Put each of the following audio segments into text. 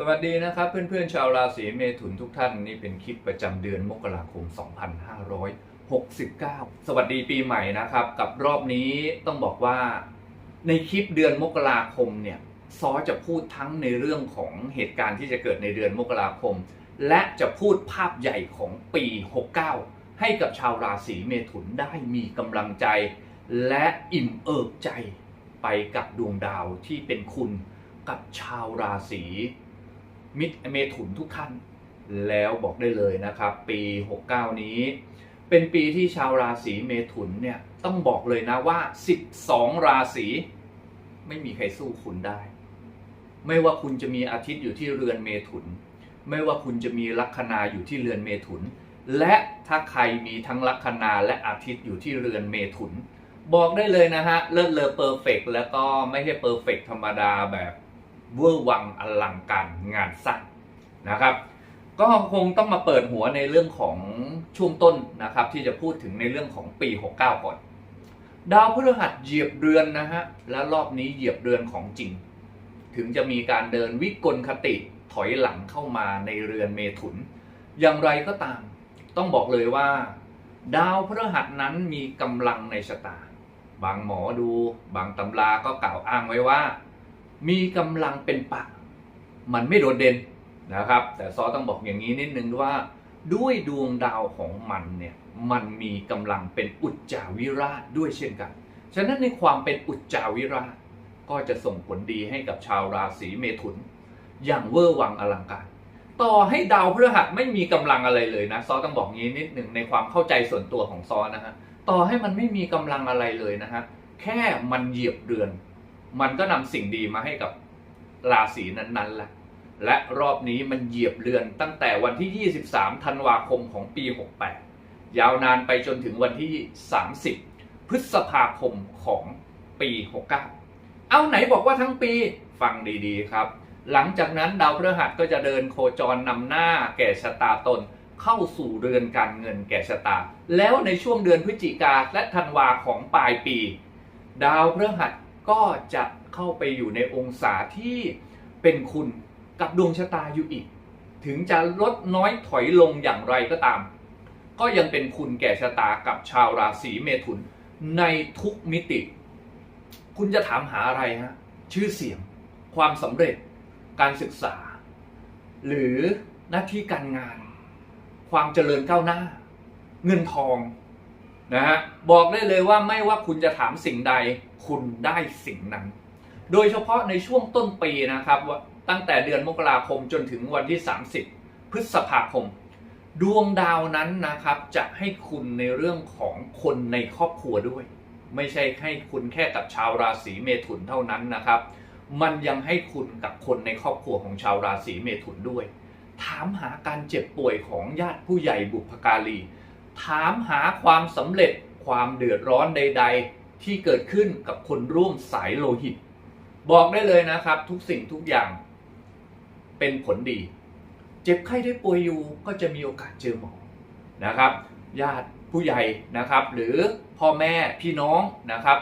สวัสดีนะครับเพื่อนๆชาวราศีเมถุนทุกท่านนี่เป็นคลิปประจำเดือนมกราคม 2569 สวัสดีปีใหม่นะครับ กับรอบนี้ต้องบอกว่าในคลิปเดือนมกราคมเนี่ยซอจะพูดทั้งในเรื่องของเหตุการณ์ที่จะเกิดในเดือนมกราคม และจะพูดภาพใหญ่ของปี 69 ให้กับชาวราศีเมถุนได้มีกำลังใจ และอิ่มเอิบใจไปกับดวงดาวที่เป็นคุณกับชาวราศี มิตรเมถุนทุกท่าน แล้วบอกได้เลยนะครับ ปี 69 นี้ เป็นปีที่ชาวราศีเมถุนเนี่ยต้องบอกเลยนะว่า 12 ราศีไม่มีใครสู้คุณได้ ไม่ว่าคุณจะมีอาทิตย์อยู่ที่เรือนเมถุน ไม่ว่าคุณจะมีลัคนาอยู่ที่เรือนเมถุน และถ้าใครมีทั้งลัคนาและอาทิตย์อยู่ที่เรือนเมถุน บอกได้เลยนะฮะเลิศเลอเพอร์เฟกแล้วก็ไม่ใช่เพอร์เฟกธรรมดาแบบ เวอร์วังอลังการงานสร้างนะครับ ก็คงต้องมาเปิดหัวในเรื่องของช่วงต้นนะครับ ที่จะพูดถึงในเรื่องของปี 69 ก่อน ดาวพฤหัสเหยียบเรือนนะฮะและรอบนี้เหยียบเรือนของจริง ถึงจะมีการเดินวิกลคติถอยหลังเข้ามาในเรือนเมถุน อย่างไรก็ตาม ต้องบอกเลยว่า ดาวพฤหัสนั้นมีกำลังในชะตา บางหมอดู บางตำราก็กล่าวอ้างไว้ว่า มีกำลังเป็นปะมันไม่โดดเด่นนะครับ แต่ซอต้องบอกอย่างนี้นิดนึงว่า ด้วยดวงดาวของมันเนี่ยมันมีกำลังเป็นอุจจาวิราชด้วยเช่นกัน ฉะนั้นในความเป็นอุจจาวิราชก็จะส่งผลดีให้กับชาวราศีเมถุน อย่างเวอร์วังอลังการ ต่อให้ดาวพฤหัสไม่มีกำลังอะไรเลยนะซอต้องบอกงี้นิดหนึ่งในความเข้าใจส่วนตัวของซอนะฮะต่อให้มันไม่มีกำลังอะไรเลยนะฮะแค่มันเหยียบเรือน มันก็นำสิ่งดีมาให้กับราศีนั้นๆแหละและรอบนี้มันเหยียบเรือนตั้งแต่วันที่ 23 ธันวาคมของปี 68 ยาวนานไปจนถึงวันที่ 30 พฤษภาคมของปี 69 เอาไหนบอกว่าทั้งปีฟังดีๆครับ หลังจากนั้นดาวพฤหัสก็จะเดินโคจรนำหน้าแก่ชะตาตน เข้าสู่เรือนการเงินแก่ชะตา แล้วในช่วงเดือนพฤศจิกาและธันวาของปลายปี ดาวพฤหัส ก็จะเข้าไปอยู่ในองศาที่เป็นคุณกับดวงชะตาอยู่อีก ถึงจะลดน้อยถอยลงอย่างไรก็ตาม ก็ยังเป็นคุณแก่ชะตากับชาวราศีเมถุนในทุกมิติ คุณจะถามหาอะไรฮะชื่อเสียง ความสำเร็จ การศึกษา หรือหน้าที่การงาน ความเจริญก้าวหน้า เงินทอง นะฮะบอกได้เลยว่าไม่ว่าคุณจะถามสิ่งใด คุณได้สิ่งนั้น โดยเฉพาะในช่วงต้นปีนะครับว่าตั้งแต่เดือนมกราคมจนถึงวันที่ 30 พฤษภาคม ดวงดาวนั้นนะครับจะให้คุณในเรื่องของคนในครอบครัวด้วย ไม่ใช่ให้คุณแค่กับชาวราศีเมถุนเท่านั้นนะครับ มันยังให้คุณกับคนในครอบครัวของชาวราศีเมถุนด้วย ถามหาการเจ็บป่วยของญาติผู้ใหญ่บุพการี ถามหาความสำเร็จความเดือดร้อนใด ๆ ที่เกิดขึ้นกับคนร่วมสายโลหิต บอกได้เลยนะครับ ทุกสิ่งทุกอย่าง เป็นผลดี เจ็บไข้ได้ป่วยอยู่ก็จะมีโอกาสเจอหมอนะครับ ญาติผู้ใหญ่นะครับ หรือพ่อแม่พี่น้องนะครับ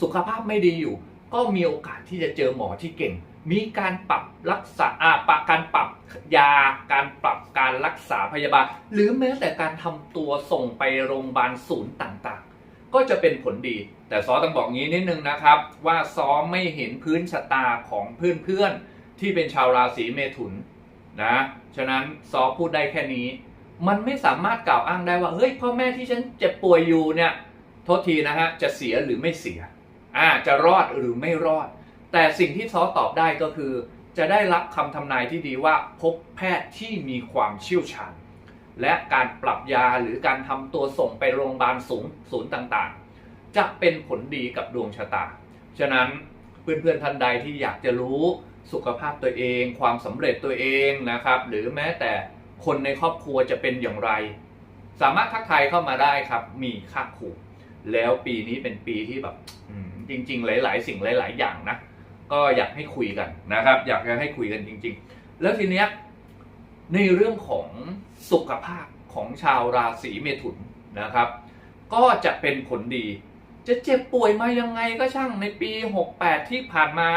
สุขภาพไม่ดีอยู่ ก็มีโอกาสที่จะเจอหมอที่เก่ง มีการปรับรักษาอ่าปรับการปรับยา การปรับการรักษาพยาบาล หรือแม้แต่การทำตัวส่งไปโรงพยาบาลศูนย์ต่างๆ ก็จะเป็นผลดี แต่ซอต้องบอกงี้นิดนึงนะครับ ว่าซอไม่เห็นพื้นชะตาของเพื่อนๆที่เป็นชาวราศีเมถุนนะ ฉะนั้นซอพูดได้แค่นี้ มันไม่สามารถกล่าวอ้างได้ว่าเฮ้ยพ่อแม่ที่ฉันเจ็บป่วยอยู่เนี่ยโทษทีนะฮะจะเสียหรือไม่เสียอ่าจะรอดหรือไม่รอด แต่สิ่งที่ซอตอบได้ก็คือ จะได้รับคำทำนายที่ดีว่าพบแพทย์ที่มีความเชี่ยวชาญ และการปรับยาหรือการทำตัวส่งไปโรงพยาบาลสูงศูนย์ต่างๆ จะเป็นผลดีกับดวงชะตา ฉะนั้นเพื่อนๆท่านใดที่อยากจะรู้สุขภาพตัวเอง ความสำเร็จตัวเองนะครับ หรือแม้แต่คนในครอบครัวจะเป็นอย่างไร สามารถทักทายเข้ามาได้ครับ มีค่าขู่แล้วปีนี้เป็นปีที่แบบจริง ๆ หลาย ๆ สิ่งหลาย ๆ อย่างนะ ก็อยากให้คุยกันนะครับ อยากจะให้คุยกันจริง ๆ แล้วทีเนี้ยในเรื่องของสุขภาพของชาวราศีเมถุนนะครับ ก็จะเป็นผลดี จะเจ็บป่วยมายังไงก็ช่างในปี 68 ที่ผ่านมา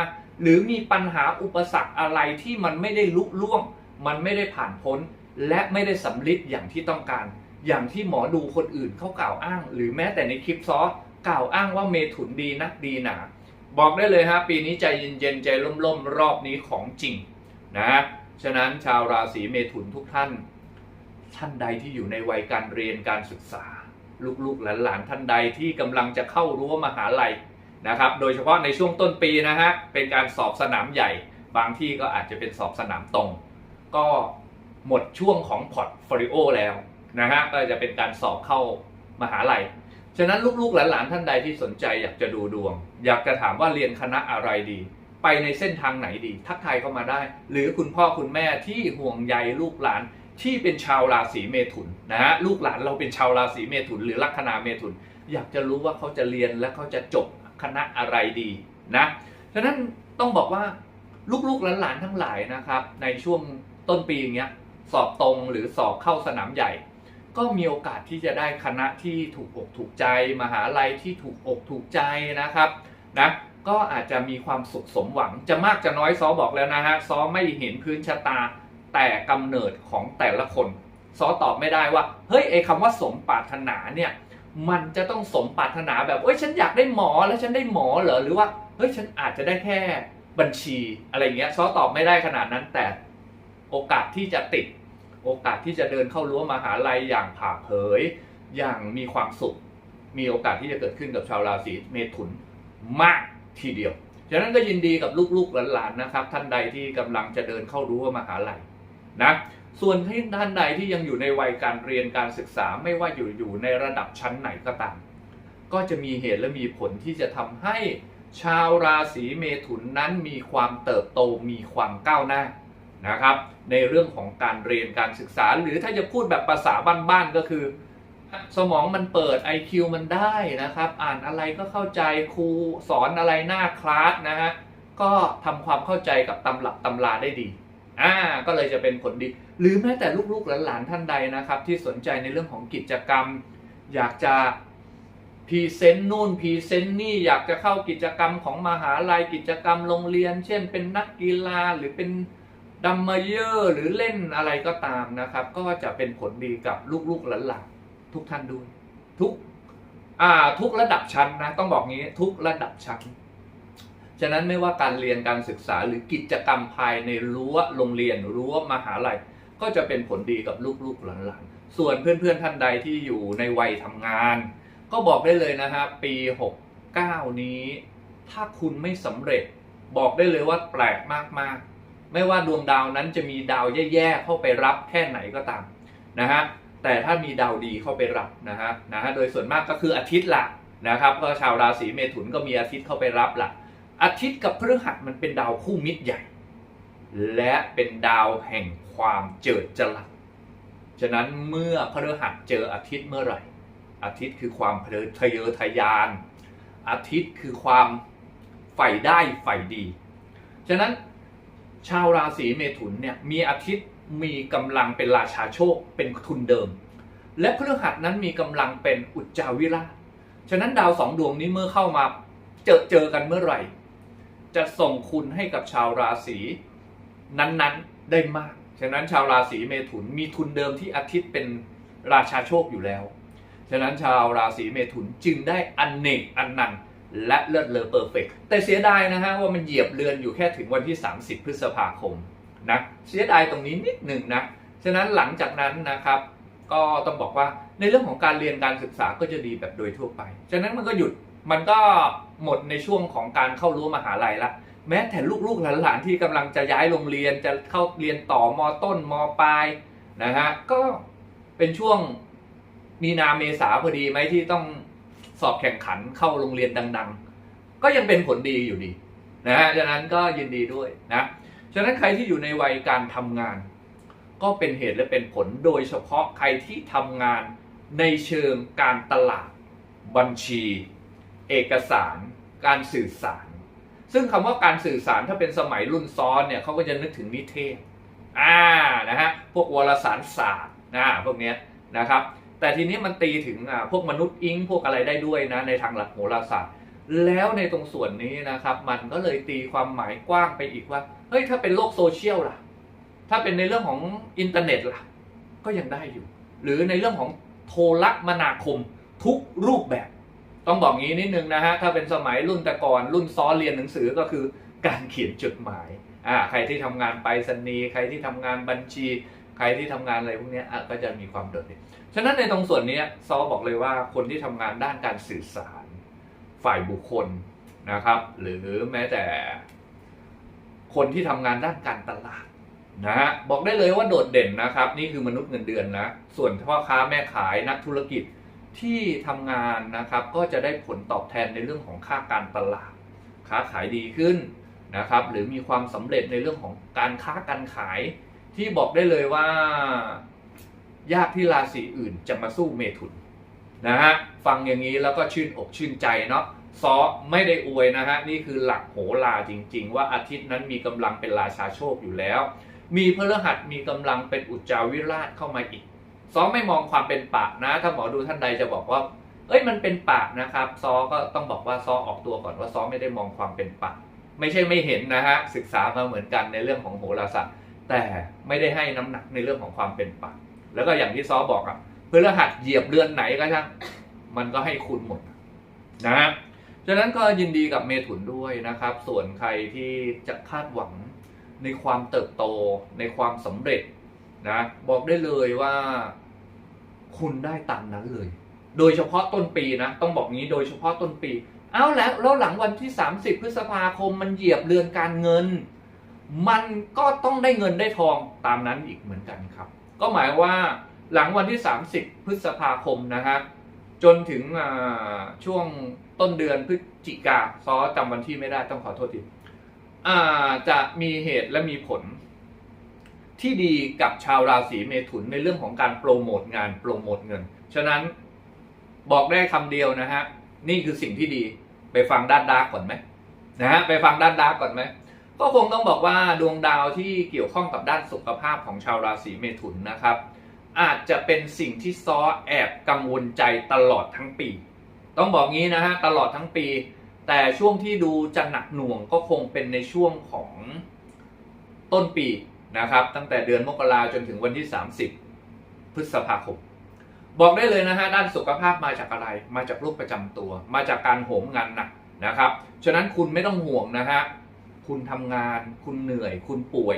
หรือมีปัญหาอุปสรรคอะไรที่มันไม่ได้ลุล่วง มันไม่ได้ผ่านพ้น และไม่ได้สำลิดอย่างที่ต้องการ อย่างที่หมอดูคนอื่นเขากล่าวอ้าง หรือแม้แต่ในคลิปซอกล่าวอ้างว่าเมถุนดีนักดีหนา บอกได้เลยฮะปีนี้ใจเย็นๆใจล่มๆรอบนี้ของจริงนะฉะนั้นชาวราศีเมถุนทุกท่าน ท่านใดที่อยู่ในวัยการเรียนการศึกษา ลูกๆหลานๆท่านใดที่กำลังจะเข้ารั้วมหาลัยนะครับ โดยเฉพาะในช่วงต้นปีนะฮะเป็นการสอบสนามใหญ่ บางที่ก็อาจจะเป็นสอบสนามตรง ก็หมดช่วงของพอร์ตโฟลิโอแล้วนะฮะก็จะเป็นการสอบเข้ามหาลัย ฉะนั้นลูกๆหลานๆท่านใดที่สนใจอยากจะดูดวง อยากจะถามว่าเรียนคณะอะไรดี ไปในเส้นทางไหนดี ทักทายเข้ามาได้ หรือคุณพ่อคุณแม่ที่ห่วงใยลูกหลานที่เป็นชาวราศีเมถุนนะฮะลูกหลานเราเป็นชาวราศีเมถุน หรือลัคนาเมถุน อยากจะรู้ว่าเขาจะเรียนและเขาจะจบคณะอะไรดีนะฉะนั้นต้องบอกว่าลูกๆหลานๆทั้งหลายนะครับ ในช่วงต้นปีอย่างเงี้ยสอบตรงหรือสอบเข้าสนามใหญ่ ก็มีโอกาสที่จะได้คณะที่ถูกอกถูกใจ มหาลัยที่ถูกอกถูกใจนะครับนะก็อาจจะมีความสุขสมหวังจะมากจะน้อยซอบอกแล้วนะฮะซอไม่เห็นพื้นชะตาแต่กำเนิดของแต่ละคนซอตอบไม่ได้ว่าเฮ้ยไอ้คำว่าสมปรารถนาเนี่ยมันจะต้องสมปรารถนาแบบเอ้ยฉันอยากได้หมอแล้วฉันได้หมอเหรอหรือว่าเฮ้ยฉันอาจจะได้แค่บัญชีอะไรเงี้ยซอตอบไม่ได้ขนาดนั้นแต่โอกาสที่จะติด โอกาสที่จะเดินเข้ารั้วมหาลัยอย่างผ่าเผย อย่างมีความสุข มีโอกาสที่จะเกิดขึ้นกับชาวราศีเมถุนมากทีเดียว ฉะนั้นก็ยินดีกับลูกๆหลานๆนะครับ ท่านใดที่กำลังจะเดินเข้ารั้วมหาลัยนะส่วนที่ท่านใดที่ยังอยู่ในวัยการเรียนการศึกษาไม่ว่าอยู่อยู่ในระดับชั้นไหนก็ตาม ก็จะมีเหตุและมีผลที่จะทำให้ชาวราศีเมถุนนั้นมีความเติบโตมีความก้าวหน้า นะครับ ในเรื่องของการเรียนการศึกษา หรือถ้าจะพูดแบบภาษาบ้านๆก็คือ สมองมันเปิด IQ มันได้นะครับ อ่านอะไรก็เข้าใจครูสอนอะไรหน้าคลาสนะฮะก็ทำความเข้าใจกับตำรับตำราได้ดีอ่าก็เลยจะเป็นผลดี หรือแม้แต่ลูกๆหลานๆท่านใดนะครับ ที่สนใจในเรื่องของกิจกรรม อยากจะพรีเซนต์นู่นพรีเซนต์นี่อยากจะเข้ากิจกรรมของมหาลัยกิจกรรมโรงเรียน เช่นเป็นนักกีฬาหรือเป็น ดัมเมเยอร์หรือเล่นอะไรก็ตามนะครับ ก็จะเป็นผลดีกับลูกๆหลานๆทุกท่านด้วยทุกอ่าทุกระดับชั้นนะต้องบอกงี้ทุกระดับชั้น ฉะนั้นไม่ว่าการเรียนการศึกษาหรือกิจกรรมภายในรั้วโรงเรียนรั้วมหาลัย ก็จะเป็นผลดีกับลูกๆหลานๆส่วนเพื่อนๆท่านใดที่อยู่ในวัยทำงาน ก็บอกได้เลยนะฮะปี 69 นี้ ถ้าคุณไม่สำเร็จบอกได้เลยว่าแปลกมากๆ ไม่ว่าดวงดาวนั้นจะมีดาวแย่ๆเข้าไปรับแค่ไหนก็ตามนะฮะแต่ถ้ามีดาวดีเข้าไปรับนะฮะนะฮะโดยส่วนมากก็คืออาทิตย์ละนะครับก็ชาวราศีเมถุนก็มีอาทิตย์เข้าไปรับละอาทิตย์กับพฤหัสมันเป็นดาวคู่มิตรใหญ่ และเป็นดาวแห่งความเจิดจรัสฉะนั้นเมื่อพฤหัสเจออาทิตย์เมื่อไหร่ อาทิตย์คือความเพลิดทะเยอทะยาน อาทิตย์คือความใฝ่ได้ใฝ่ดี ฉะนั้น ชาวราศีเมถุนเนี่ยมีอาทิตย์มีกำลังเป็นราชาโชคเป็นทุนเดิม และพฤหัสนั้นมีกำลังเป็นอุจจาวิราชฉะนั้นดาวสองดวงนี้เมื่อเข้ามาเจอเจอกันเมื่อไหร่ จะส่งคุณให้กับชาวราศีนั้นๆได้มาก ฉะนั้นชาวราศีเมถุนมีทุนเดิมที่อาทิตย์เป็นราชาโชคอยู่แล้ว ฉะนั้นชาวราศีเมถุนจึงได้อันเนกอันนันต์ และเลิศเลอเพอร์เฟกแต่เสียดายนะฮะว่ามันเหยียบเรือนอยู่แค่ถึงวันที่ 30 พฤษภาคมนะเสียดายตรงนี้นิดหนึ่งนะฉะนั้นหลังจากนั้นนะครับก็ต้องบอกว่าในเรื่องของการเรียนการศึกษาก็จะดีแบบโดยทั่วไป ฉะนั้นมันก็หยุดมันก็หมดในช่วงของการเข้ารั้วมหาลัยละแม้แต่ลูกๆหลานๆที่กำลังจะย้ายโรงเรียนจะเข้าเรียนต่อมต้นมปลายนะฮะก็เป็นช่วงมีนาเมษาพอดีไหมที่ต้อง สอบแข่งขันเข้าโรงเรียนดัง ๆ ก็ยังเป็นผลดีอยู่ดีนะฮะฉะนั้นก็ยินดีด้วยนะฉะนั้นใครที่อยู่ในวัยการทำงาน ก็เป็นเหตุและเป็นผลโดยเฉพาะใครที่ทำงานในเชิงการตลาด บัญชี เอกสาร การสื่อสาร ซึ่งคำว่าการสื่อสารถ้าเป็นสมัยรุ่นซ้อนเนี่ยเขาก็จะนึกถึงนิเทศอ่านะฮะพวกวารสารศาสตร์นะพวกเนี้ยนะครับ แต่ทีนี้มันตีถึงอ่าพวกมนุษย์อิงพวกอะไรได้ด้วยนะในทางหลักโหราศาสตร์ แล้วในตรงส่วนนี้นะครับ มันก็เลยตีความหมายกว้างไปอีกว่าเฮ้ยถ้าเป็นโลกโซเชียลล่ะ ถ้าเป็นในเรื่องของอินเทอร์เน็ตล่ะ ก็ยังได้อยู่ หรือในเรื่องของโทรมนาคมทุกรูปแบบ ต้องบอกงี้นิดนึงนะฮะถ้าเป็นสมัยรุ่นแต่ก่อนรุ่นซ้อเรียนหนังสือก็คือการเขียนจดหมายอ่าใครที่ทำงานไปรษณีย์ใครที่ทำงานบัญชี ใครที่ทำงานอะไรพวกนี้ก็จะมีความโดดเด่นฉะนั้นในตรงส่วนนี้ซอบอกเลยว่าคนที่ทำงานด้านการสื่อสารฝ่ายบุคคลนะครับ หรือแม้แต่ คนที่ทำงานด้านการตลาดนะฮะบอกได้เลยว่าโดดเด่นนะครับ นี่คือมนุษย์เงินเดือนนะส่วนพ่อค้าแม่ขายนักธุรกิจที่ทำงานนะครับ ก็จะได้ผลตอบแทนในเรื่องของค่าการตลาด ค้าขายดีขึ้นนะครับ หรือมีความสำเร็จในเรื่องของการค้าการขาย ที่บอกได้เลยว่า ยากที่ราศีอื่นจะมาสู้เมถุนนะฮะฟังอย่างนี้แล้วก็ชื่นอกชื่นใจเนาะซอไม่ได้อวยนะฮะนี่คือหลักโหราจริง ๆ ว่าอาทิตย์นั้นมีกำลังเป็นราชาโชคอยู่แล้ว มีพฤหัสมีกำลังเป็นอุจจาวิราชเข้ามาอีกซอไม่มองความเป็นปากนะ ถ้าหมอดูท่านใดจะบอกว่า เอ้ยมันเป็นปากนะครับซอก็ต้องบอกว่าซอออกตัวก่อนว่าซอไม่ได้มองความเป็นปากไม่ใช่ไม่เห็นนะฮะศึกษามาเหมือนกันในเรื่องของโหราศาสตร์ แต่ไม่ได้ให้น้ำหนักในเรื่องของความเป็นปากแล้วก็อย่างที่ซอบอกอะพฤหัสเหยียบเรือนไหนก็ช่างมันก็ให้คุณหมดนะฮะฉะนั้นก็ยินดีกับเมถุนด้วยนะครับ ส่วนใครที่จะคาดหวังในความเติบโตในความสำเร็จนะบอกได้เลยว่าคุณได้ตามนั้นเลย โดยเฉพาะต้นปีนะต้องบอกงี้โดยเฉพาะต้นปี เอาแล้วแล้วหลังวันที่ 30 พฤษภาคมมันเหยียบเรือนการเงิน มันก็ต้องได้เงินได้ทองตามนั้นอีกเหมือนกันครับ ก็หมายว่าหลังวันที่ 30 พฤษภาคมนะฮะจนถึงช่วงต้นเดือนพฤศจิกาซอจำวันที่ไม่ได้ต้องขอโทษทีจะมีเหตุและมีผล ที่ดีกับชาวราศีเมถุนในเรื่องของการโปรโมทงานโปรโมทเงิน ฉะนั้นบอกได้คำเดียวนะฮะ นี่คือสิ่งที่ดีไปฟังด้านดาร์กก่อนไหมนะฮะไปฟังด้านดาร์กก่อนไหม ก็คงต้องบอกว่าดวงดาวที่เกี่ยวข้องกับด้านสุขภาพของชาวราศีเมถุนนะครับ อาจจะเป็นสิ่งที่ซ้อแอบกังวลใจตลอดทั้งปี ต้องบอกงี้นะฮะตลอดทั้งปี แต่ช่วงที่ดูจะหนักหน่วงก็คงเป็นในช่วงของต้นปีนะครับ ตั้งแต่เดือนมกราจนถึงวันที่ 30 พฤษภาคมบอกได้เลยนะฮะด้านสุขภาพมาจากอะไร มาจากโรคประจำตัว มาจากการโหมงานหนักนะครับฉะนั้นคุณไม่ต้องห่วงนะฮะ คุณทำงาน คุณเหนื่อย คุณป่วย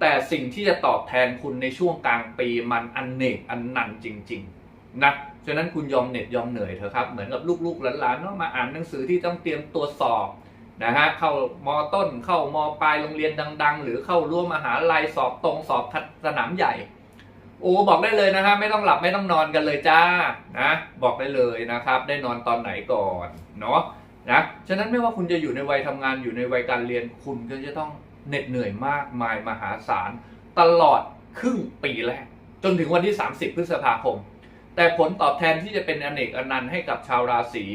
แต่สิ่งที่จะตอบแทนคุณในช่วงกลางปีมันอันเนกอันนันจริง ๆ นะฉะนั้นคุณยอมเหน็ดยอมเหนื่อยเถอะครับ เหมือนกับลูกๆหลานๆต้องมาอ่านหนังสือที่ต้องเตรียมตัวสอบนะฮะเข้ามต้นเข้ามปลายโรงเรียนดัง ๆ หรือเข้าร่วมมหาลัยสอบตรงสอบสนามใหญ่ โอ้บอกได้เลยนะฮะไม่ต้องหลับไม่ต้องนอนกันเลยจ้านะบอกได้เลยนะครับ ได้นอนตอนไหนก่อนเนาะ นะฉะนั้นไม่ว่าคุณจะอยู่ในวัยทำงานอยู่ในวัยการเรียนคุณก็จะต้องเหน็ดเหนื่อยมากมายมหาศาลตลอดครึ่งปีแรกจนถึงวันที่ 30 พฤษภาคม แต่ผลตอบแทนที่จะเป็นอเนกอนันต์ให้กับชาวราศี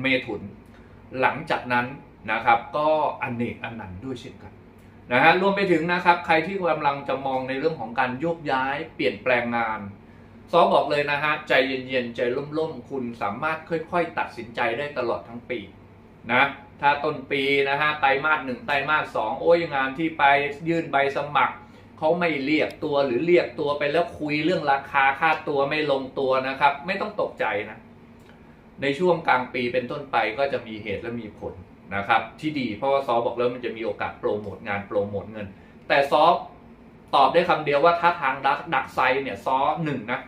เมถุน หลังจากนั้นนะครับก็อเนกอนันต์ด้วยเช่นกันนะฮะรวมไปถึงนะครับใครที่กำลังจะมองในเรื่องของการโยกย้ายเปลี่ยนแปลงงาน ซอบอกเลยนะฮะ ใจเย็นๆ ใจร่มๆ คุณสามารถค่อยๆ ตัดสินใจได้ตลอดทั้งปีนะถ้าต้นปีนะฮะไตรมาสหนึ่งไตรมาสสองโอ้ยงานที่ไปยื่นใบสมัครเขาไม่เรียกตัวหรือเรียกตัวไปแล้วคุยเรื่องราคาค่าตัวไม่ลงตัวนะครับ ไม่ต้องตกใจนะ ในช่วงกลางปีเป็นต้นไปก็จะมีเหตุและมีผลนะครับ ที่ดีเพราะว่าซอบอกแล้วมันจะมีโอกาสโปรโมทงานโปรโมทเงิน แต่ซอตอบได้คำเดียวว่าถ้าทางดักดักไซเนี่ยซอหนึ่งนะ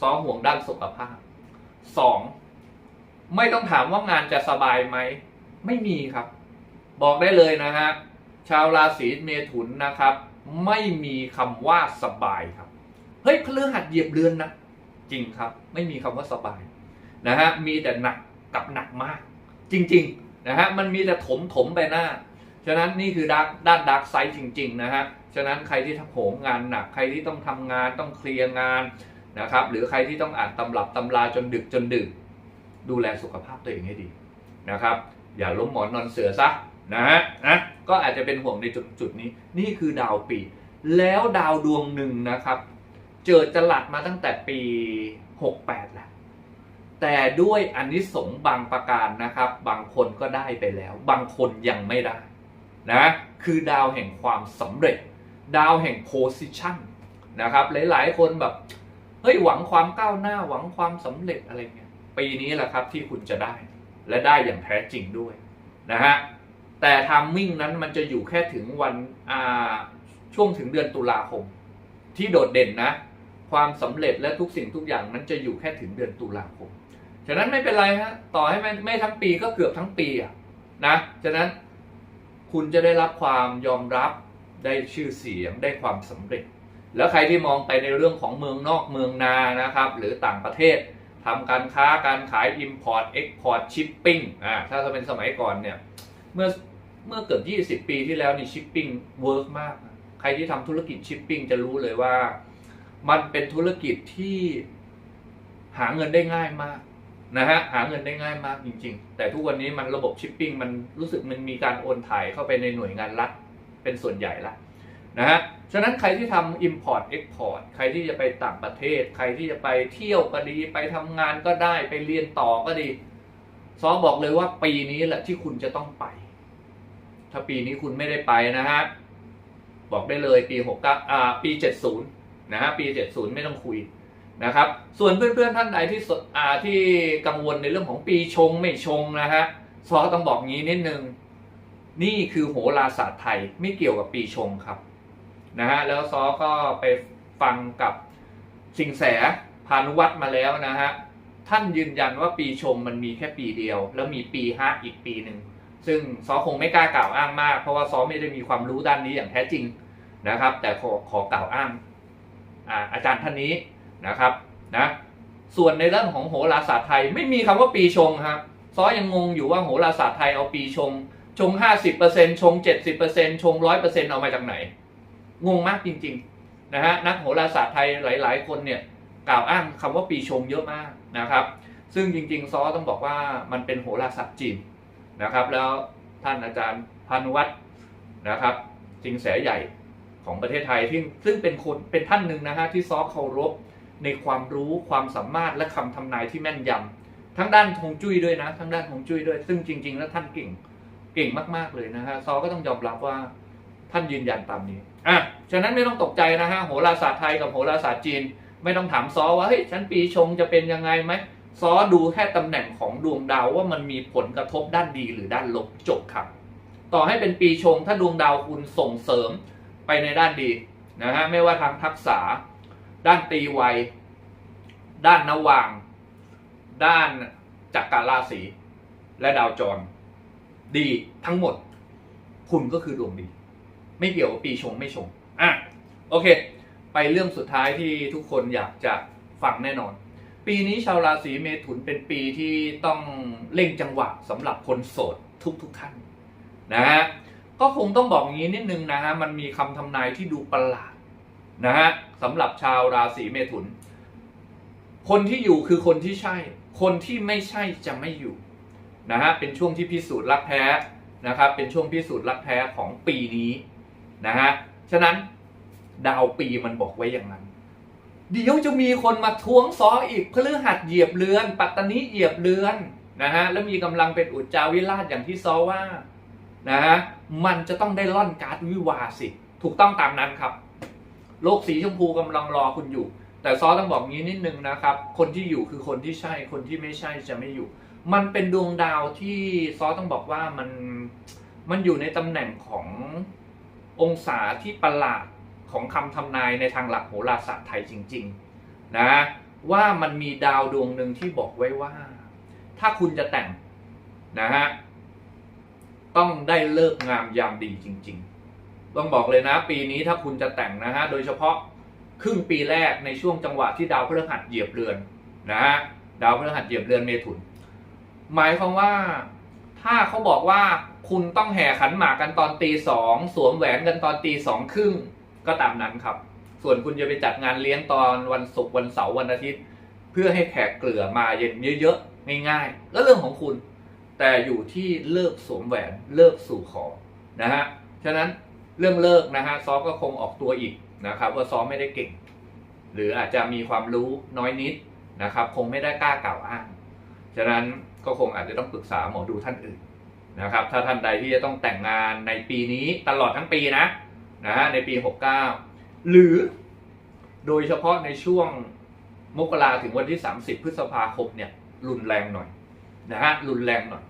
ซองห่วงด้านสุขภาพสองไม่ต้องถามว่างานจะสบายไหม ไม่มีครับ บอกได้เลยนะฮะชาวราศีเมถุนนะครับ ไม่มีคำว่าสบายครับ เฮ้ยพฤหัสเหยียบเรือนนะ จริงครับ ไม่มีคำว่าสบายนะฮะมีแต่หนักกับหนักมาก จริงๆนะฮะมันมีแต่ถมถมไปหน้า ฉะนั้นนี่คือด้านด้านดักไซด์จริง ๆ นะฮะ ฉะนั้นใครที่ทำโหมงานหนัก ใครที่ต้องทำงานต้องเคลียร์งาน นะครับ หรือใครที่ต้องอ่านตำรับตำราจนดึกจนดึกดูแลสุขภาพตัวเองให้ดีนะครับ อย่าล้มหมอนนอนเสือซะนะฮะนะก็อาจจะเป็นห่วงในจุดจุดนี้ นี่คือดาวปี แล้วดาวดวงหนึ่งนะครับ เจอจลัดมาตั้งแต่ปี 68แหละแต่ด้วยอนนิสงส์บางประการนะครับ บางคนก็ได้ไปแล้ว บางคนยังไม่ได้นะคือดาวแห่งความสำเร็จ ดาวแห่งโพสิชันนะครับ หลายๆ คนแบบ เฮ้ยหวังความก้าวหน้าหวังความสำเร็จอะไรเงี้ยปีนี้แหละครับที่คุณจะได้และได้อย่างแท้จริงด้วยนะฮะแต่ทามมิ่งนั้นมันจะอยู่แค่ถึงวันอ่าช่วงถึงเดือนตุลาคม ที่โดดเด่นนะ ความสำเร็จและทุกสิ่งทุกอย่างนั้นจะอยู่แค่ถึงเดือนตุลาคมฉะนั้นไม่เป็นไรฮะต่อให้ไม่ไม่ทั้งปีก็เกือบทั้งปีอะนะฉะนั้นคุณจะได้รับความยอมรับได้ชื่อเสียงได้ความสำเร็จ แล้วใครที่มองไปในเรื่องของเมืองนอกเมืองนานะครับ หรือต่างประเทศทำการค้าการขาย Import Export Shipping อ่าถ้าจะเป็นสมัยก่อนเนี่ยเมื่อเมื่อเกือบ 20 ปีที่แล้วนี่ชิปปิ้งเวิร์กมาก ใครที่ทำธุรกิจชิปปิ้งจะรู้เลยว่า มันเป็นธุรกิจที่หาเงินได้ง่ายมากนะฮะหาเงินได้ง่ายมากจริง ๆ แต่ทุกวันนี้มันระบบชิปปิ้งมันรู้สึกมันมีการโอนถ่ายเข้าไปในหน่วยงานรัฐเป็นส่วนใหญ่ละ นะฮะ ฉะนั้นใครที่ทำ Import Export ใครที่จะไปต่างประเทศ ใครที่จะไปเที่ยวก็ดี ไปทำงานก็ได้ ไปเรียนต่อก็ดีซอบอกเลยว่าปีนี้แหละที่คุณจะต้องไป ถ้าปีนี้คุณไม่ได้ไปนะฮะ บอกได้เลยปี69อ่าปี 70 นะฮะ ปี 70 ไม่ต้องคุยนะครับ ส่วนเพื่อนๆท่านใดที่อ่าที่กังวลในเรื่องของปีชงไม่ชงนะฮะซอต้องบอกงี้นิดนึง นี่คือโหราศาสตร์ไทยไม่เกี่ยวกับปีชงครับ นะฮะแล้วซอก็ไปฟังกับสิงแสพานุวัตรมาแล้วนะฮะท่านยืนยันว่าปีชงมันมีแค่ปีเดียว แล้วมีปีห้าอีกปีหนึ่งซึ่งซอคงไม่กล้ากล่าวอ้างมาก เพราะว่าซอไม่ได้มีความรู้ด้านนี้อย่างแท้จริงนะครับ แต่ขอขอกล่าวอ้างอาอาจารย์ท่านนี้นะครับนะส่วนในเรื่องของโหราศาสตร์ไทยไม่มีคำว่าปีชงครับซอยังงงอยู่ว่าโหราศาสตร์ไทยเอาปีชงชง 50%ชง 70%ชง 100%เอามาจากไหน งงมากจริงๆนะฮะนักโหราศาสตร์ไทยหลาย ๆ คนเนี่ยกล่าวอ้างคำว่าปีชงเยอะมากนะครับ ซึ่งจริงๆซอต้องบอกว่ามันเป็นโหราศาสตร์จีนนะครับ แล้วท่านอาจารย์พานุวัฒน์นะครับสิงแสใหญ่ของประเทศไทยที่ซึ่งเป็นคนเป็นท่านหนึ่งนะฮะที่ซอเคารพในความรู้ความสามารถและคำทำนายที่แม่นยำทั้งด้านฮวงจุ้ยด้วยนะ ทั้งด้านฮวงจุ้ยด้วย ซึ่งจริง ๆ แล้วท่านเก่งเก่งมากๆเลยนะฮะซอก็ต้องยอมรับว่าท่านยืนยันตามนี้ อะฉะนั้นไม่ต้องตกใจนะฮะโหราศาสตร์ไทยกับโหราศาสตร์จีน ไม่ต้องถามซอว่าเฮ้ยฉันปีชงจะเป็นยังไงไหมซอดูแค่ตำแหน่งของดวงดาวว่ามันมีผลกระทบด้านดีหรือด้านลบจบครับต่อให้เป็นปีชงถ้าดวงดาวคุณส่งเสริมไปในด้านดีนะฮะไม่ว่าทางทักษะด้านตีไวด้านนวาง ด้านจักรราศีและดาวจร ดีทั้งหมด คุณก็คือดวงดี ไม่เกี่ยวกับปีชงไม่ชงอะโอเค ไปเรื่องสุดท้ายที่ทุกคนอยากจะฟังแน่นอน ปีนี้ชาวราศีเมถุนเป็นปีที่ต้องเร่งจังหวะสำหรับคนโสดทุกทุกๆท่านนะฮะก็คงต้องบอกงี้นิดนึงนะฮะมันมีคำทำนายที่ดูประหลาดนะฮะสำหรับชาวราศีเมถุน คนที่อยู่คือคนที่ใช่ คนที่ไม่ใช่จะไม่อยู่นะฮะเป็นช่วงที่พิสูจน์รักแท้นะครับเป็นช่วงพิสูจน์รักแท้ของปีนี้ นะฮะ ฉะนั้นดาวปีมันบอกไว้อย่างนั้น เดี๋ยวจะมีคนมาทวงซออีกพฤหัสเหยียบเรือน ปัตตานีเหยียบเรือนนะฮะ แล้วมีกำลังเป็นอุจจาวิราชอย่างที่ซอว่านะฮะ มันจะต้องได้ล่อนการ์ดวิวาสิ ถูกต้องตามนั้นครับ โลกสีชมพูกำลังรอคุณอยู่ แต่ซอต้องบอกงี้นิดนึงนะครับ คนที่อยู่คือคนที่ใช่ คนที่ไม่ใช่จะไม่อยู่ มันเป็นดวงดาวที่ซอต้องบอกว่ามันมันอยู่ในตำแหน่งของ องศาที่ประหลาดของคำทำนายในทางหลักโหราศาสตร์ไทยจริง ๆ นะ ว่ามันมีดาวดวงหนึ่งที่บอกไว้ว่า ถ้าคุณจะแต่งนะฮะต้องได้เลิกงามยามดีจริง ๆ ต้องบอกเลยนะ ปีนี้ถ้าคุณจะแต่งนะฮะโดยเฉพาะครึ่งปีแรกในช่วงจังหวะที่ดาวพฤหัสเหยียบเรือนนะฮะดาวพฤหัสเหยียบเรือนเมถุน หมายความว่า ถ้าเขาบอกว่าคุณต้องแห่ขันหมากกันตอนตีสองสวมแหวนกันตอนตีสองครึ่งก็ตามนั้นครับ ส่วนคุณจะไปจัดงานเลี้ยงตอนวันศุกร์วันเสาร์วันอาทิตย์ เพื่อให้แขกเกลือมาเย็นเยอะๆง่ายๆก็เรื่องของคุณ แต่อยู่ที่เลิกสวมแหวนเลิกสู่ขอนะฮะฉะนั้นเรื่องเลิกนะฮะซอก็คงออกตัวอีกนะครับ ว่าซอไม่ได้เก่ง หรืออาจจะมีความรู้น้อยนิดนะครับ คงไม่ได้กล้ากล่าวอ้างฉะนั้น ก็คงอาจจะต้องปรึกษาหมอดูท่านอื่นนะครับ ถ้าท่านใดที่จะต้องแต่งงานในปีนี้ตลอดทั้งปีนะนะฮะในปี 69 หรือโดยเฉพาะในช่วงมกราถึงวันที่ 30 พฤษภาคมเนี่ยรุนแรงหน่อยนะฮะรุนแรงหน่อย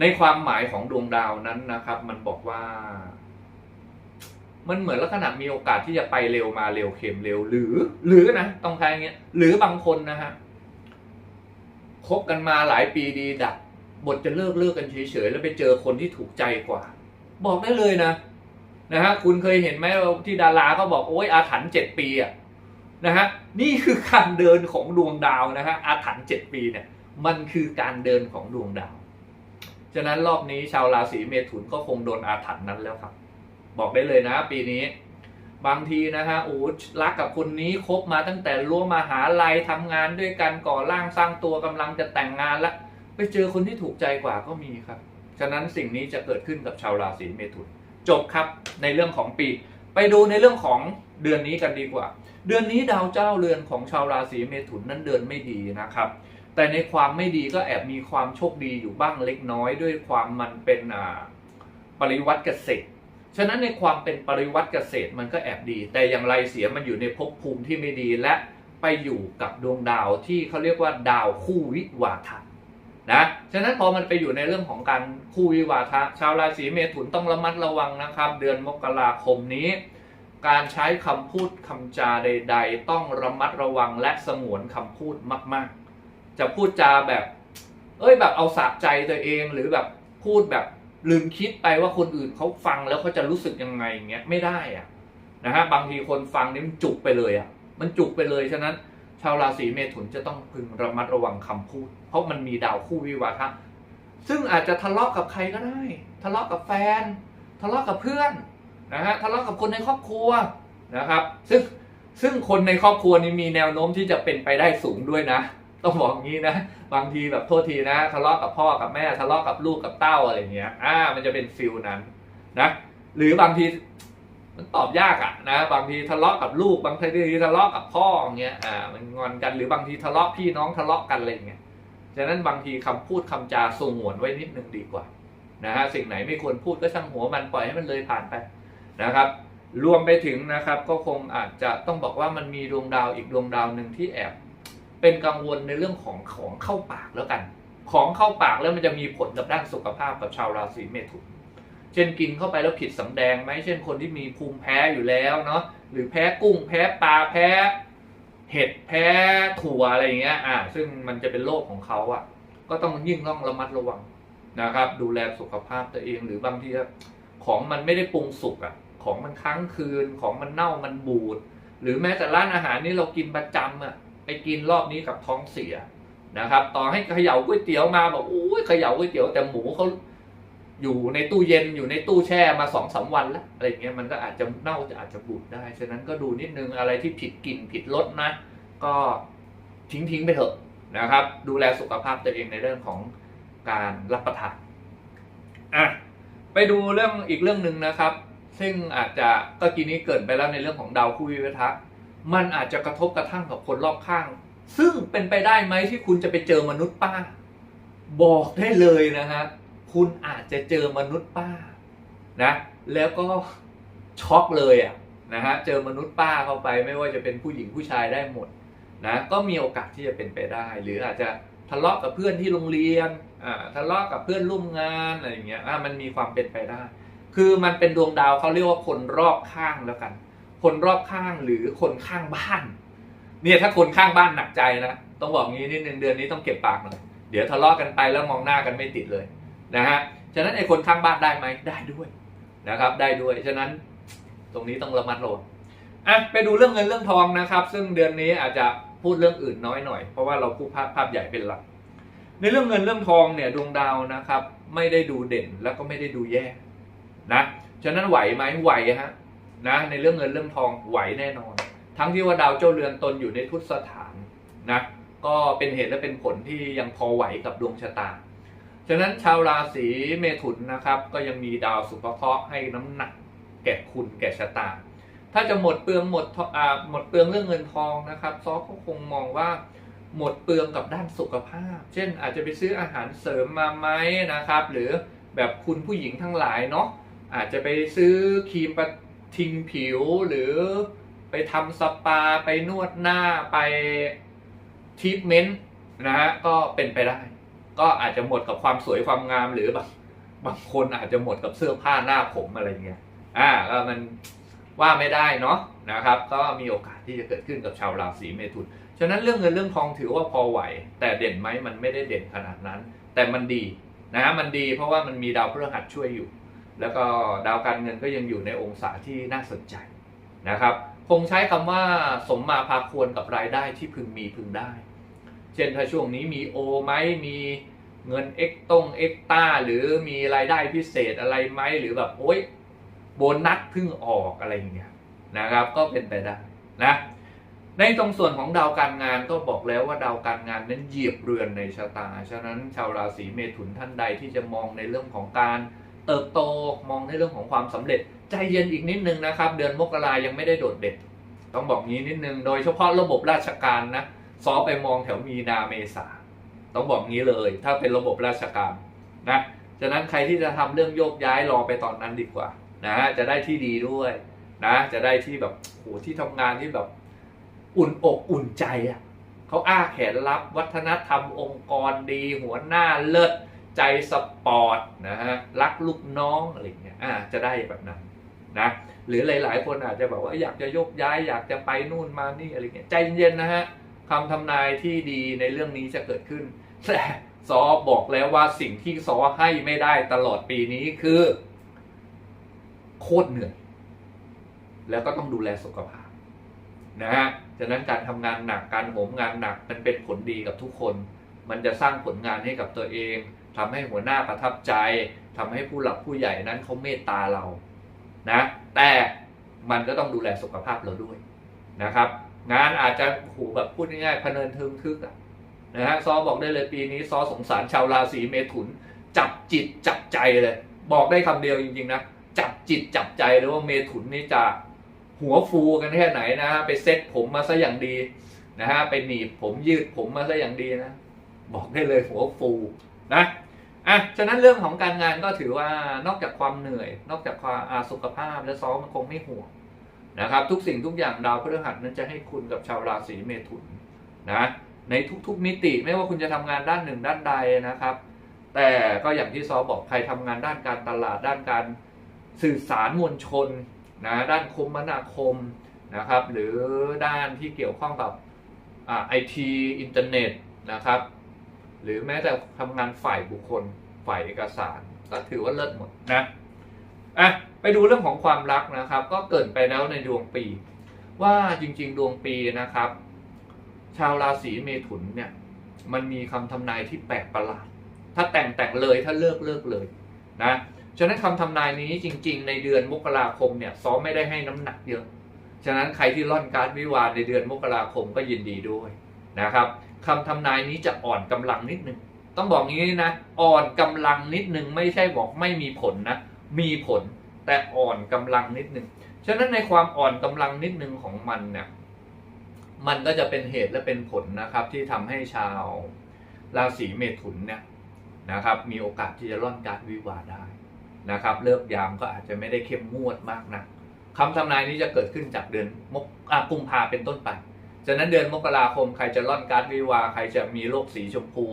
ในความหมายของดวงดาวนั้นนะครับ มันบอกว่า มันเหมือนลักษณะมีโอกาสที่จะไปเร็วมาเร็วเข็มเร็ว หรือ หรือนะต้องใช้อย่างเงี้ยหรือบางคนนะฮะ คบกันมาหลายปีดีดับบทจะเลิกเลิกกันเฉยๆแล้วไปเจอคนที่ถูกใจกว่า บอกได้เลยนะนะฮะคุณเคยเห็นไหมที่ดาราก็บอกโอ้ยอาถรรพ์เจ็ดปีอะนะฮะนี่คือการเดินของดวงดาวนะฮะอาถรรพ์เจ็ดปีเนี่ยมันคือการเดินของดวงดาว ฉะนั้นรอบนี้ชาวราศีเมถุนก็คงโดนอาถรรพ์นั้นแล้วครับ บอกได้เลยนะ ปีนี้ บางทีนะฮะโอ้รักกับคนนี้คบมาตั้งแต่รั้วมหาลัยทำงานด้วยกันก่อร่างสร้างตัวกำลังจะแต่งงานล้วไปเจอคนที่ถูกใจกว่าก็มีครับ ฉะนั้นสิ่งนี้จะเกิดขึ้นกับชาวราศีเมถุน จบครับในเรื่องของปี ไปดูในเรื่องของเดือนนี้กันดีกว่า เดือนนี้ดาวเจ้าเรือนของชาวราศีเมถุนนั้นเดินไม่ดีนะครับ แต่ในความไม่ดีก็แอบมีความโชคดีอยู่บ้างเล็กน้อย ด้วยความมันเป็นปริวัติเกษตร ฉะนั้นในความเป็นปริวัติเกษตรมันก็แอบดี แต่อย่างไรเสียมันอยู่ในภพภูมิที่ไม่ดีและไปอยู่กับดวงดาวที่เขาเรียกว่าดาวคู่วิวาทะนะฉะนั้นพอมันไปอยู่ในเรื่องของการคู่วิวาทะ ชาวราศีเมถุนต้องระมัดระวังนะครับ เดือนมกราคมนี้ การใช้คำพูดคำจาใด ๆ ต้องระมัดระวังและสงวนคำพูดมาก ๆ จะพูดจาแบบ เอ้ยแบบเอาสะใจตัวเองหรือแบบพูดแบบ ลืมคิดไปว่าคนอื่นเขาฟังแล้วเขาจะรู้สึกยังไงอย่างเงี้ยไม่ได้อะนะฮะบางทีคนฟังนี่มันจุกไปเลยอะมันจุกไปเลยฉะนั้น ชาวราศีเมถุนจะต้องพึงระมัดระวังคำพูด เพราะมันมีดาวคู่วิวาทะซึ่งอาจจะทะเลาะกับใครก็ได้ ทะเลาะกับแฟน ทะเลาะกับเพื่อนนะฮะทะเลาะกับคนในครอบครัวนะครับ ซึ่งซึ่งคนในครอบครัวนี้มีแนวโน้มที่จะเป็นไปได้สูงด้วยนะ ต้องบอกอย่างนี้นะ บางทีแบบโทษทีนะ ทะเลาะกับพ่อกับแม่ทะเลาะกับลูกกับเต้าอะไรเงี้ย อ่า มันจะเป็นฟิลนั้นนะ หรือบางทีมันตอบยากอะนะ บางทีทะเลาะกับลูก บางทีทะเลาะกับพ่ออย่างเงี้ย อ่า มันงอนกัน หรือบางทีทะเลาะพี่น้องทะเลาะกันอะไรเงี้ย ฉะนั้นบางทีคำพูดคำจาสงวนไว้นิดนึงดีกว่านะฮะ สิ่งไหนไม่ควรพูดก็ช่างหัวมันปล่อยให้มันเลยผ่านไปนะครับ รวมไปถึงนะครับ ก็คงอาจจะต้องบอกว่ามันมีดวงดาวอีกดวงดาวหนึ่งที่แอบ เป็นกังวลในเรื่องของของเข้าปากแล้วกัน ของเข้าปากแล้วมันจะมีผลกับด้านสุขภาพกับชาวราศีเมถุน เช่นกินเข้าไปแล้วผิดสำแดงไหมเช่นคนที่มีภูมิแพ้อยู่แล้วเนาะหรือแพ้กุ้งแพ้ปลาแพ้เห็ดแพ้ถั่วอะไรอย่างเงี้ยอ่าซึ่งมันจะเป็นโรคของเขาอะ ก็ต้องยิ่งต้องระมัดระวังนะครับ ดูแลสุขภาพตัวเองหรือบางทีของมันไม่ได้ปรุงสุกอะ ของมันค้างคืนของมันเน่ามันบูด หรือแม้แต่ร้านอาหารนี่เรากินประจำอะ ไปกินรอบนี้กับท้องเสียนะครับ ต่อให้เขย่าก๋วยเตี๋ยวมาบอกโอ้ยเขย่าก๋วยเตี๋ยวแต่หมูเขาอยู่ในตู้เย็นอยู่ในตู้แช่มาสองสาวันแล้วอะไรเงี้ยมันก็อาจจะเน่าจะอาจจะบูดได้ ฉะนั้นก็ดูนิดนึงอะไรที่ผิดกลิ่นผิดรสนะ ก็ทิ้งทิ้งไปเถอะนะครับ ดูแลสุขภาพตัวเองในเรื่องของการรับประทานอะไปดูเรื่องอีกเรื่องหนึ่งนะครับ ซึ่งอาจจะก็กี้นี้เกิดไปแล้วในเรื่องของดาวคู่วิวัฒน์ มันอาจจะกระทบกระทั่งกับคนรอบข้าง ซึ่งเป็นไปได้ไหมที่คุณจะไปเจอมนุษย์ป้า บอกได้เลยนะฮะคุณอาจจะเจอมนุษย์ป้านะแล้วก็ช็อกเลยอะนะฮะเจอมนุษย์ป้าเข้าไปไม่ว่าจะเป็นผู้หญิงผู้ชายได้หมดนะก็มีโอกาสที่จะเป็นไปได้ หรืออาจจะทะเลาะกับเพื่อนที่โรงเรียนอ่าทะเลาะกับเพื่อนร่วมงานอะไรอย่างเงี้ยอ่ามันมีความเป็นไปได้ คือมันเป็นดวงดาวเขาเรียกว่าคนรอบข้างแล้วกัน คนรอบข้างหรือคนข้างบ้าน เนี่ยถ้าคนข้างบ้านหนักใจนะต้องบอกงี้นิดนึงเดือนนี้ต้องเก็บปากหน่อยเดี๋ยวทะเลาะกันไปแล้วมองหน้ากันไม่ติดเลยนะฮะฉะนั้นไอ้คนข้างบ้านได้ไหมได้ด้วยนะครับ ได้ด้วยฉะนั้นตรงนี้ต้องระมัดระวังอะไปดูเรื่องเงินเรื่องทองนะครับ ซึ่งเดือนนี้อาจจะพูดเรื่องอื่นน้อยหน่อย เพราะว่าเราพูดภาพภาพใหญ่เป็นหลัก ในเรื่องเงินเรื่องทองเนี่ยดวงดาวนะครับ ไม่ได้ดูเด่นแล้วก็ไม่ได้ดูแย่นะฉะนั้นไหวไหมไหวฮะ นะในเรื่องเงินเรื่องทองไหวแน่นอน ทั้งที่ว่าดาวเจ้าเรือนตนอยู่ในทุตสถานนะก็เป็นเหตุและเป็นผลที่ยังพอไหวกับดวงชะตาฉะนั้นชาวราศีเมถุนนะครับ ก็ยังมีดาวสุภเคราะห์ให้น้ำหนัก แก่คุณแก่ชะตา ถ้าจะหมดเปลืองหมดอ่าหมดเปลืองเรื่องเงินทองนะครับซอก็คงมองว่าหมดเปลืองกับด้านสุขภาพ เช่นอาจจะไปซื้ออาหารเสริมมาไหมนะครับ หรือแบบคุณผู้หญิงทั้งหลายเนาะอาจจะไปซื้อครีมประ ทิ้งผิวหรือไปทำสปาไปนวดหน้าไปทีทเมนต์นะฮะก็เป็นไปได้ ก็อาจจะหมดกับความสวยความงามหรือแบบบางคนอาจจะหมดกับเสื้อผ้าหน้าผมอะไรเงี้ยอ่าก็มันว่าไม่ได้เนาะนะครับ ก็มีโอกาสที่จะเกิดขึ้นกับชาวราศีเมถุนฉะนั้นเรื่องเงินเรื่องทองถือว่าพอไหว แต่เด่นไหมมันไม่ได้เด่นขนาดนั้น แต่มันดีนะมันดีเพราะว่ามันมีดาวพฤหัสช่วยอยู่ แล้วก็ดาวการเงินก็ยังอยู่ในองศาที่น่าสนใจนะครับ คงใช้คำว่าสมมาพาควรกับรายได้ที่พึงมีพึงได้ เช่นถ้าช่วงนี้มีโอไหมมีเงินเอ็กต้งเอ็กต้าหรือมีรายได้พิเศษอะไรไหมหรือแบบโอ๊ยโบนัสเพิ่งออกอะไรอย่างเงี้ยนะครับ ก็เป็นไปได้นะในตรงส่วนของดาวการงานก็บอกแล้วว่าดาวการงานนั้นเหยียบเรือนในชะตา ฉะนั้นชาวราศีเมถุนท่านใดที่จะมองในเรื่องของการ เติบโตมองในเรื่องของความสำเร็จ ใจเย็นอีกนิดนึงนะครับ เดือนมกรายังไม่ได้โดดเด่นต้องบอกงี้นิดนึง โดยเฉพาะระบบราชการนะซอไปมองแถวมีนาเมษาต้องบอกงี้เลย ถ้าเป็นระบบราชการนะฉะนั้นใครที่จะทำเรื่องโยกย้ายรอไปตอนนั้นดีกว่านะจะได้ที่ดีด้วยนะจะได้ที่แบบโหที่ทำงานที่แบบอุ่นอกอุ่นใจอะเขาอ้าแขนรับวัฒนธรรมองค์กรดี หัวหน้าเลิศ ใจสปอร์ตนะฮะรักลูกน้องอะไรเงี้ยอ่าจะได้แบบนั้นนะหรือหลาย ๆ คนอาจจะบอกว่าอยากจะยกย้ายอยากจะไปนู่นมานี่อะไรเงี้ยใจเย็นนะฮะคำทำนายที่ดีในเรื่องนี้จะเกิดขึ้นแต่ซอบอกแล้วว่าสิ่งที่ซอให้ไม่ได้ตลอดปีนี้คือ โคตรเหนื่อย แล้วก็ต้องดูแลสุขภาพนะฮะฉะนั้นการทำงานหนักการโหมงานหนักมันเป็นผลดีกับทุกคน มันจะสร้างผลงานให้กับตัวเอง ทำให้หัวหน้าประทับใจทำให้ผู้หลักผู้ใหญ่นั้นเขาเมตตาเรานะแต่มันก็ต้องดูแลสุขภาพเราด้วยนะครับ งานอาจจะโหแบบพูดง่ายๆพเนินทึมทึกอะนะฮะซอบอกได้เลยปีนี้ซอสงสารชาวราศีเมถุน จับจิตจับใจเลย บอกได้คำเดียวจริงๆนะจับจิตจับใจเลยว่าเมถุนนี่จะหัวฟูกันแค่ไหนนะฮะไปเซ็ตผมมาซะอย่างดีนะฮะไปหนีบผมยืดผมมาซะอย่างดีนะ บอกได้เลยหัวฟู นะอะฉะนั้นเรื่องของการงานก็ถือว่านอกจากความเหนื่อย นอกจากความอาสุขภาพและซ้อมมันคงไม่ห่วงนะครับ ทุกสิ่งทุกอย่างดาวพฤหัสนั้นจะให้คุณกับชาวราศีเมถุนนะในทุกๆมิติไม่ว่าคุณจะทำงานด้านหนึ่งด้านใดนะครับ แต่ก็อย่างที่ซอบอกใครทำงานด้านการตลาดด้านการสื่อสารมวลชนนะด้านคมนาคมนะครับ หรือด้านที่เกี่ยวข้องกับไอทีอินเทอร์เน็ตนะครับ หรือแม้แต่ทำงานฝ่ายบุคคลฝ่ายเอกสาร ก็ถือว่าเลิศหมดนะอะไปดูเรื่องของความรักนะครับ ก็เกิดไปแล้วในดวงปี ว่าจริง ๆ ดวงปีนะครับ ชาวราศีเมถุนเนี่ยมันมีคำทำนายที่แปลกประหลาด ถ้าแต่งแต่งเลยถ้าเลิกเลิกเลยนะฉะนั้นคำทำนายนี้จริง ๆ ในเดือนมกราคมเนี่ยซ้อมไม่ได้ให้น้ำหนักเยอะ ฉะนั้นใครที่ร่อนการ์ดวิวาห์ในเดือนมกราคมก็ยินดีด้วยนะครับ คำทำนายนี้จะอ่อนกำลังนิดนึง ต้องบอกงี้นะ อ่อนกำลังนิดนึง ไม่ใช่บอกไม่มีผลนะ มีผลแต่อ่อนกำลังนิดนึง ฉะนั้นในความอ่อนกำลังนิดนึงของมันเนี่ย มันก็จะเป็นเหตุและเป็นผลนะครับ ที่ทำให้ชาวราศีเมถุนเนี่ยนะครับ มีโอกาสที่จะร่อนการวิวาได้นะครับ เลิกยามก็อาจจะไม่ได้เข้มงวดมากนะคำทำนายนี้จะเกิดขึ้นจากเดือนมกอากุมภาเป็นต้นไป ฉะนั้นเดือนมกราคมใครจะล่อนการ์ดวิวา ใครจะมีโลกสีชมพู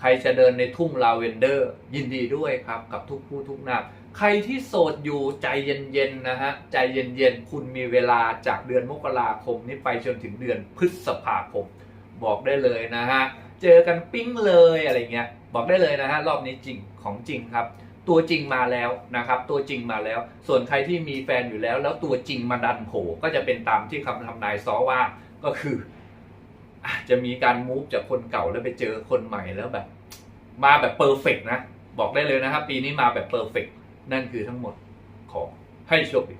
ใครจะเดินในทุ่งลาเวนเดอร์ ยินดีด้วยครับ กับทุกผู้ทุกนามใครที่โสดอยู่ใจเย็นๆนะฮะ ใจเย็นๆ คุณมีเวลาจากเดือนมกราคมนี้ไปจนถึงเดือนพฤษภาคม บอกได้เลยนะฮะ เจอกันปิ้งเลยอะไรเงี้ย บอกได้เลยนะฮะ รอบนี้จริงของจริงครับตัวจริงมาแล้วนะครับ ตัวจริงมาแล้ว ส่วนใครที่มีแฟนอยู่แล้ว แล้วตัวจริงมาดันโผก็จะเป็นตามที่คำทำนายซอว่า ก็คืออาจจะมีการมูฟจากคนเก่าแล้วไปเจอคนใหม่แล้วแบบ มาแบบเพอร์เฟกนะ บอกได้เลยนะครับ ปีนี้มาแบบเพอร์เฟกนั่นคือทั้งหมดของให้โชคดี